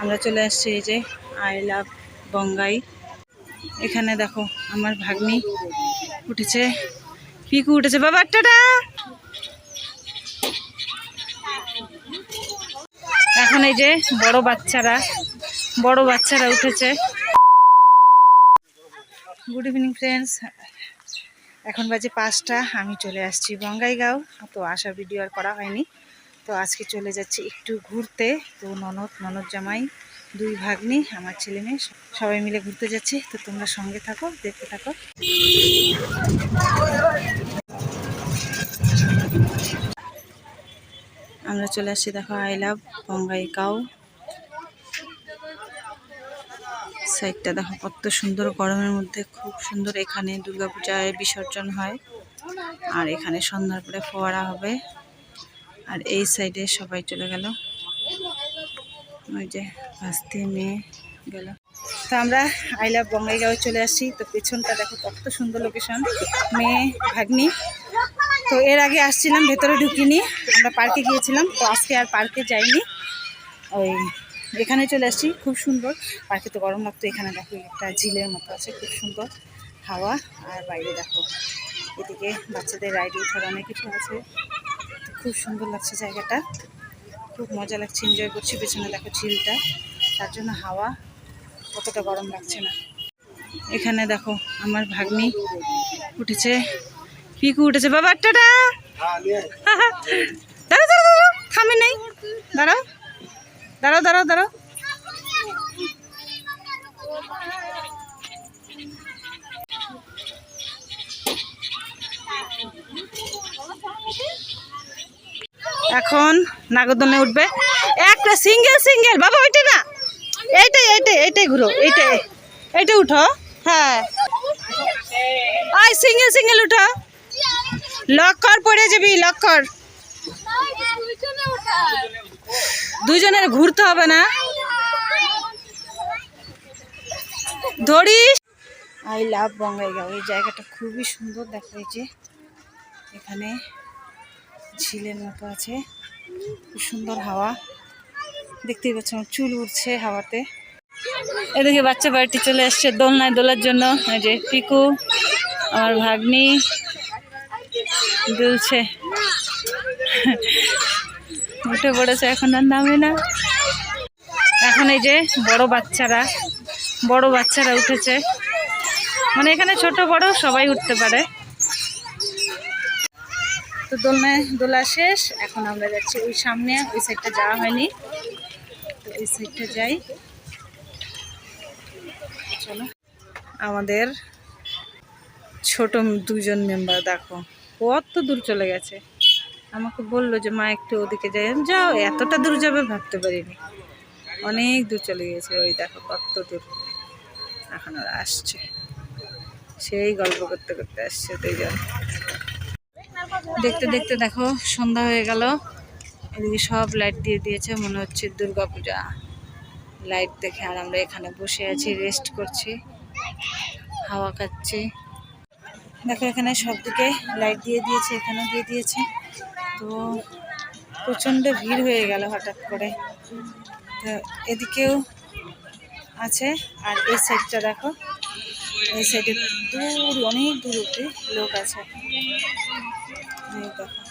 আমরা চলে আসছি এই যে আই লাভ বঙ্গাই। এখানে দেখো আমার ভাগ্নি উঠেছে। পিকু উঠেছে বাবা? টাটা! এখন এই যে বড় বাচ্চারা বড় বাচ্চারা উঠেছে। গুড ইভিনিং ফ্রেন্ডস এখন বাজে পাঁচটা, আমি চলে আসছি বঙ্গাইগাঁও। তো আসার ভিডিও আর করা হয়নি। তো আজকে চলে যাচ্ছি একটু ঘুরতে। তো ননদ ননদ জামাই দুই ভাগ্নি, আমার ছেলে মেয়ে সবাই মিলে ঘুরতে যাচ্ছি। তো তোমরা সঙ্গে থাকো, দেখতে থাকো। আমরা চলে আসছি, দেখো আই লাভ বঙ্গাইগাঁও সাইডটা দেখো, কত সুন্দর গরমের মধ্যে, খুব সুন্দর এখানে দুর্গাপূজায় বিসর্জন হয়। আর এখানে সন্ধ্যার পরে ফোয়ারা হবে। আর এই সাইডে সবাই চলে গেল। ওই যে ভাস্তি মেয়ে গেল। তো আমরা আই লাভ বঙ্গাইগাঁও চলে আসছি তো পেছনটা দেখো কত সুন্দর লোকেশন মেয়ে, ভাগ্নি। তো এর আগে আসছিলাম, ভেতরে ঢুকিনি। আমরা পার্কে গিয়েছিলাম, তো আজকে আর পার্কে যাইনি। ওই এখানে চলে আসছি, খুব সুন্দর। পার্কে তো গরম লাগতো, এখানে দেখো একটা ঝিলের মতো আছে, খুব সুন্দর। হাওয়া আর বাইরে দেখো, এদিকে বাচ্চাদের রাইড উঠার অনেক কিছু আছে। খুব সুন্দর লাগছে জায়গাটা। খুব মজা লাগছে এনজয় করছি, পেছনে দেখো ঝিলটা। তার জন্য হাওয়া অতটা গরম লাগছে না। এখানে দেখো আমার ভাগ্নি উঠেছে। পিকু উঠেছে? বাবা, টাটা! দাঁড়াও দাঁড়াও দাঁড়াও থামে নেই। দাঁড়াও। দাঁড়াও দাঁড়াও দাঁড়াও। এখন নাগরদোলনে উঠবে। একটা সিঙ্গেল সিঙ্গেল। বাবা, ওইটা না। এইটাই এইটাই এইটাই ঘুরো, এইটাই। এইটা উঠো হ্যাঁ। আয় সিঙ্গেল সিঙ্গেল উঠো। লক কর পড়ে যাবি লক কর দুজনের ঘুরতে হবে না। ধরিস। আই লাভ বঙ্গাইগাঁও এই জায়গাটা খুবই সুন্দর দেখা এখানে ঝিলের মতো আছে। খুব সুন্দর হাওয়া। দেখতেই পাচ্ছ চুল উঠছে হাওয়াতে। এদিকে বাচ্চা বাড়িটি চলে এসছে দোলনায় দোলার জন্য। এই যে পিকু, আমার ভাগ্নি দুলছে। উঠে পড়েছে, এখন আর নামে না। এখন এই যে বড় বাচ্চারা বড় বাচ্চারা উঠেছে। মানে এখানে ছোট বড় সবাই উঠতে পারে। তো দোলনায় দোলা শেষ। এখন আমরা যাচ্ছি ওই সামনে, ওই সাইডটা যাওয়া হয়নি। তো ওই সাইডটা যাই। চলো। আমাদের ছোট দুজন মেম্বার দেখো। কত দূর চলে গেছে। আমাকে বলল যে, মা, একটু ওদিকে যাই। যাও, এতটা দূর যাবে, ভাবতে পারিনি। অনেক দূর চলে গেছে ওই দেখো, কত দূর। এখন ওরা আসছে। সেই গল্প করতে করতে আসছে দুইজন। দেখতে দেখতে দেখো, সন্ধ্যা হয়ে গেল। এদিকে সব লাইট দিয়ে দিয়েছে, মনে হচ্ছে দুর্গা পূজা। লাইট দেখে আর আমরা এখানে বসে আছি রেস্ট করছি, হাওয়া খাচ্ছি। দেখো এখানে সব দিকে লাইট দিয়ে দিয়েছে, এখানেও দিয়ে দিয়েছে। তো প্রচণ্ড ভিড় হয়ে গেল হঠাৎ করে। তো এদিকেও আছে, আর এই সাইডটা দেখো। এই সাইডে দূর, অনেক দূর অব্দি লোক আছে। এই দেখো